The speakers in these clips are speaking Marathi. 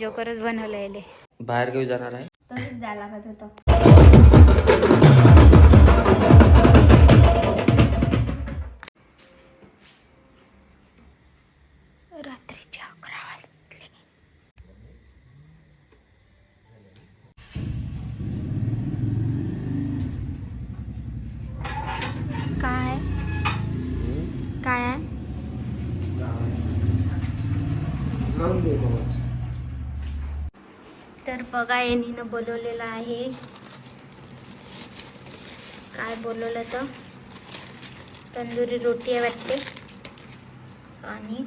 जोकरच बनवलेले बाहेर घेऊ जाणार आहे. तसंच जायला लागत होतं. रात्रीचे अकरा वाजले. काय आहे तर बघा यांनीनं बोलवलेलं आहे. काय बोलवलं तर? तंदुरी रोटी आहे वाटते. आणि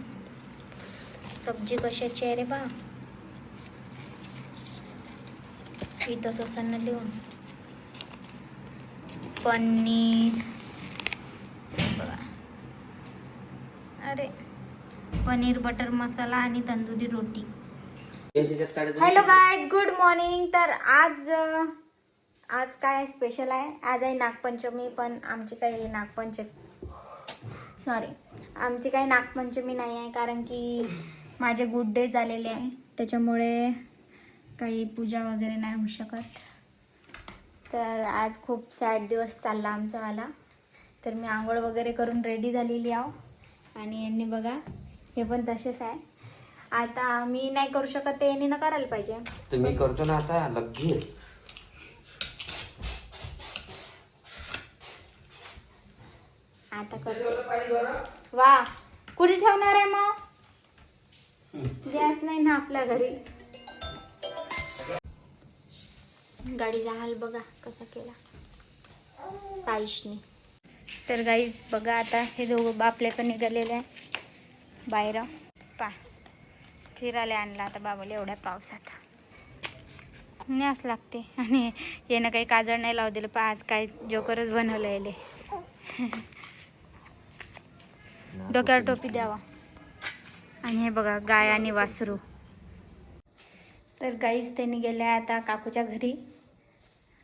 सब्जी कशाची आहे रे बा? इथं ससांना लिहून. पनीर. बघा. अरे. पनीर बटर मसाला आणि tandoori roti. Hello guys good morning तर आज आज काय स्पेशल आहे? आज आहे नागपंचमी पण आमची काही नागपंचमी सॉरी आमची काही नागपंचमी नाही आहे कारण की माझे गुड डे झालेले आहे. त्याच्यामुळे काही पूजा वगैरे नाही होऊ शकत. तर आज खूप सॅड दिवस चालला आमचा वाला. तर मी आंघोळ वगैरे करून रेडी झालेली आहो. आणि यांनी बघा हे पण तसेच आहे. आता मी नाही करू शकत ते यांनी ना करायला पाहिजे. तर मी करतो ना आता लग्गी आता करतो वा कुठे ठेवणार आहे मग? गॅस नाही ना आपल्या घरी. गाडीचा हाल बघा कसा केला. साईशने. तर गाईज बघा आता हे दोघं आपल्याकडे निघालेले आहे. बाहेर पा. फिरायला आणला आता बाबाला एवढ्या पावसात. न्यास लागते. आणि यानं काही काजळ नाही लावू दिलं पण आज काय जोकरच बनवलं याले डोक्यावर टोपी द्यावा. आणि हे बघा गाय आणि वासरू. तर गाईच त्यांनी गेल्या आता काकूच्या घरी.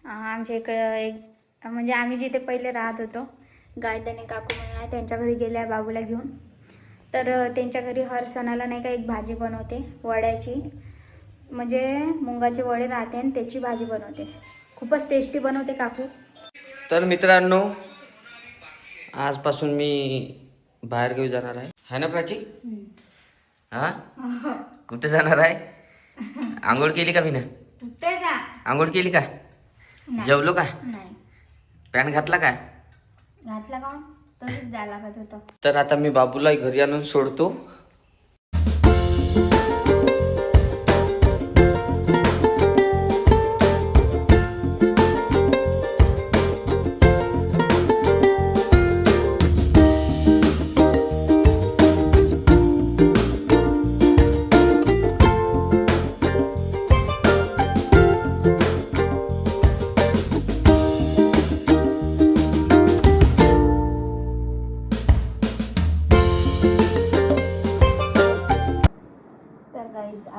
आमच्या इकडं एक म्हणजे आम्ही जिथे पहिले राहत होतो गाय त्याने काकू म्हणून त्यांच्या घरी गेल्या बाबूला घेऊन. तर त्यांच्या घरी हर सणाला नाही का एक भाजी बनवते वड्याची. म्हणजे मुंगाचे वडे राहते आणि त्याची भाजी बनवते. खूपच टेस्टी बनवते काकू. तर मित्रांनो आजपासून मी बाहेर घेऊ जाणार आहे. है ना प्राची? हा? कुठे जाणार आहे? आंघोळ केली का मी ना कुठे जा? आंघोळ केली का. जेवलो का? नाही. पॅन्ट घातला का? घातला का तसंच जायला लागत होतं. तर आता मी बाबूला घरी आणून सोडतो.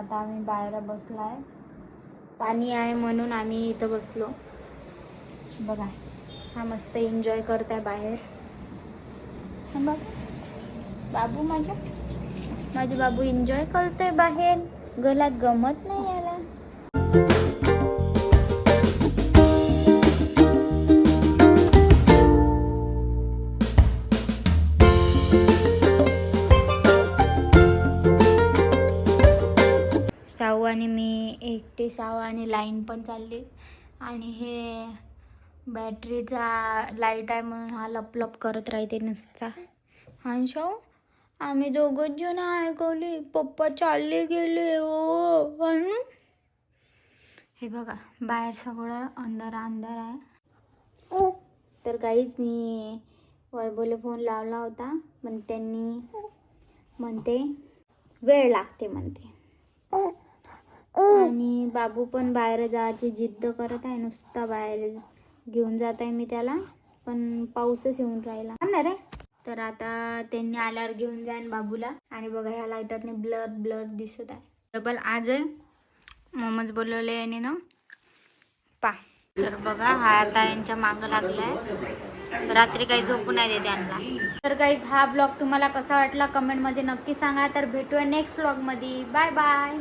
आता आम्ही बाहेर बसलाय. पाणी आहे म्हणून आम्ही इथं बसलो. बघा. हा मस्त एन्जॉय करत आहे बाहेर. बघ बाबू माझ्या? माझे बाबू एन्जॉय करतोय बाहेर. गलात गमत नाही याला. मी एकटी आणि लाईन पण चालली. आणि हे बॅटरीचा लाइट आहे म्हणून हा लपलप करत राहते नुसता. आणि आम्ही दोघंच जण ऐकवली पप्पा चालले गेले हो म्हणून हे बघा बाहेर सगळं अंधार अंधार आहे. तर काहीच मी वैभवला फोन लावला होता. पण त्यांनी म्हणते वेळ लागते म्हणते. आणि बाबू पण बाहेर जायची जिद्द करत आहे नुसता बाहेर घेऊन जात आहे मी त्याला पण पाऊसच येऊन राहिला. रे. तर आता त्यांनी आल्यावर घेऊन जाईन बाबूला. आणि बघा ह्या लाईटातने ब्लर ब्लर दिसत आहे. डबल आज आहे मोमोज बोलवले याने ना. पा. तर बघा हा आता यांच्या मागं लागलाय. रात्री काही झोपू नाही देते त्यांना तर गाईज हा ब्लॉग तुम्हाला कसा वाटला? कमेंटमध्ये नक्की सांगा. तर भेटूया नेक्स्ट ब्लॉगमध्ये बाय बाय